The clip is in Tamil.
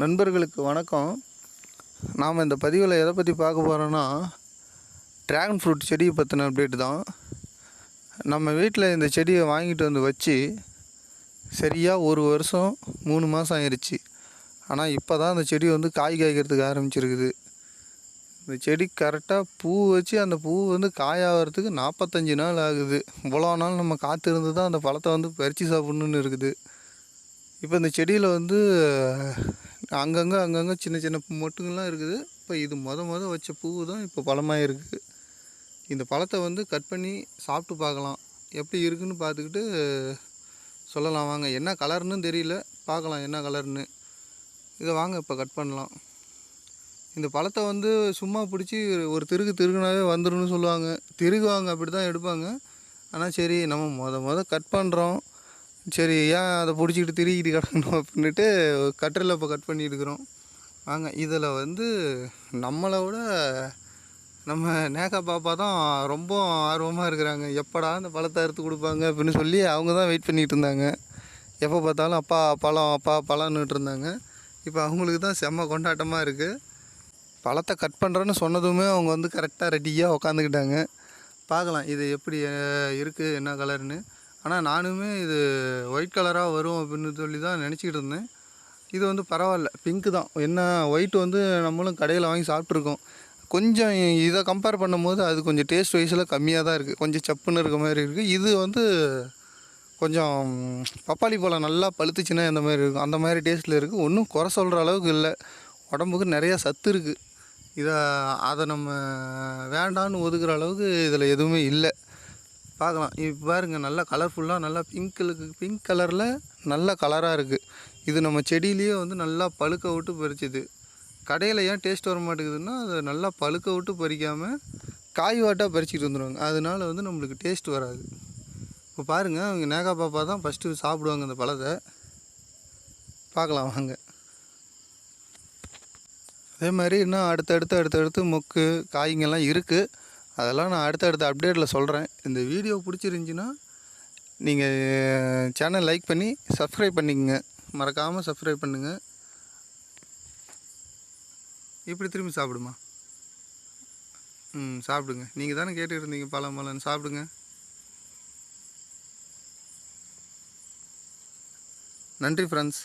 நண்பர்களுக்கு வணக்கம். நாம் இந்த பதிவில் எதை பற்றி பார்க்க போகிறோன்னா ட்ராகன் ஃப்ரூட் செடியை பற்றின அப்டேட் தான். நம்ம வீட்டில் இந்த செடியை வாங்கிட்டு வந்து வச்சு சரியாக ஒரு வருஷம் மூணு மாதம் ஆயிடுச்சு ஆனால் இப்போ தான் அந்த செடி வந்து காய் காய்க்கிறதுக்கு ஆரம்பிச்சிருக்குது. இந்த செடி கரெக்டாக பூ வச்சு அந்த பூ வந்து காயாகிறதுக்கு நாற்பத்தஞ்சு நாள் ஆகுது. இவ்வளோ நாள் நம்ம காத்திருந்து தான் அந்த பழத்தை வந்து பறித்து சாப்பிட்ணுன்னு இருக்குது. இப்போ இந்த செடியில் வந்து அங்கங்கே அங்கங்கே சின்ன சின்ன மொட்டுங்கள்லாம் இருக்குது. இப்போ இது மொத மொதல் வச்ச பூ தான் இப்போ பழமாக இருக்குது இந்த பழத்தை வந்து கட் பண்ணி சாப்பிட்டு பார்க்கலாம். எப்படி இருக்குன்னு பார்த்துக்கிட்டு சொல்லலாம். வாங்க என்ன கலர்னு தெரியல. பார்க்கலாம் என்ன கலர்னு. இதை வாங்க இப்போ கட் பண்ணலாம். இந்த பழத்தை வந்து சும்மா பிடிச்சி ஒரு திருகு திருகுனாவே வந்துடும் சொல்லுவாங்க. திருகுவாங்க அப்படி தான் எடுப்பாங்க. ஆனால் சரி நம்ம மொதல் மொதல் கட் பண்ணுறோம் சரி ஏன் அதை பிடிச்சிக்கிட்டு திருகிட்டு கிடக்கணும் அப்படின்ட்டு கட்டரில் இப்போ கட் பண்ணியிருக்கிறோம். வாங்க இதில் வந்து நம்மளை விட நம்ம நேக்கா பாப்பா தான் ரொம்ப ஆர்வமாக இருக்கிறாங்க. எப்படா அந்த பழத்தை அறுத்து கொடுப்பாங்க அப்படின்னு சொல்லி அவங்க தான் வெயிட் பண்ணிகிட்டு இருந்தாங்க. எப்போ பார்த்தாலும் அப்பா பழம் அப்பா பழம்னுட்டு இருந்தாங்க. இப்போ அவங்களுக்கு தான் செம்ம கொண்டாட்டமாக இருக்குது பழத்தை கட் பண்ணுறேன்னு சொன்னதுமே அவங்க வந்து கரெக்டாக ரெடியாக உக்காந்துக்கிட்டாங்க. பார்க்கலாம் இது எப்படி இருக்குது என்ன கலர்னு ஆனால் நானுமே இது ஒயிட் கலராக வரும் அப்படின்னு சொல்லி தான் நினச்சிக்கிட்டு இருந்தேன். இது வந்து பரவாயில்ல. பிங்க்கு தான். என்ன ஒயிட் வந்து நம்மளும் கடையில் வாங்கி சாப்பிட்ருக்கோம் கொஞ்சம் இதை கம்பேர் பண்ணும்போது அது கொஞ்சம் டேஸ்ட் வைஸில் கம்மியாக தான் இருக்குது கொஞ்சம் சப்புன்னு இருக்க மாதிரி இருக்குது இது வந்து கொஞ்சம் பப்பாளி பழம் நல்லா பழுத்துச்சுன்னா இந்த மாதிரி இருக்கும். அந்த மாதிரி டேஸ்ட்டில் இருக்குது ஒன்றும் குறை சொல்கிற அளவுக்கு இல்லை. உடம்புக்கு நிறையா சத்து இருக்குது இதை அதை நம்ம வேண்டான்னு ஒதுக்குற அளவுக்கு இதில் எதுவுமே இல்லை. பார்க்கலாம். இப்போ பாருங்க நல்லா கலர்ஃபுல்லாக நல்லா பிங்க்கு பிங்க் கலரில் நல்ல கலராக இருக்குது இது நம்ம செடியிலேயே வந்து நல்லா பழுக்க விட்டு பறிச்சுது. கடையில் ஏன் டேஸ்ட் வர மாட்டேங்குதுன்னா அதை நல்லா பழுக்க விட்டு பறிக்காமல் காய் வாட்டாக பறிச்சிட்டு வந்துடுவாங்க அதனால வந்து நம்மளுக்கு டேஸ்ட் வராது. இப்போ பாருங்கள் அவங்க நேகா பாப்பா தான் ஃபஸ்ட்டு சாப்பிடுவாங்க அந்த பழத்தை. பார்க்கலாம் வாங்க. அதே மாதிரி இன்னும் அடுத்தடுத்து அடுத்தடுத்து மொக்கு காய்ங்கெல்லாம் இருக்குது அதெல்லாம் நான் அடுத்தடுத்த அப்டேட்டில் சொல்கிறேன் இந்த வீடியோ பிடிச்சிருந்துச்சின்னா நீங்கள் சேனல் லைக் பண்ணி சப்ஸ்கிரைப் பண்ணிக்கங்க. மறக்காமல் சப்ஸ்கிரைப் பண்ணுங்கள் இப்படி திரும்பி சாப்பிடுமா? ம் சாப்பிடுங்க. நீங்கள் தானே கேட்டுருந்தீங்க இருந்தீங்க பழம் பழம்னு. சாப்பிடுங்க. நன்றி ஃப்ரெண்ட்ஸ்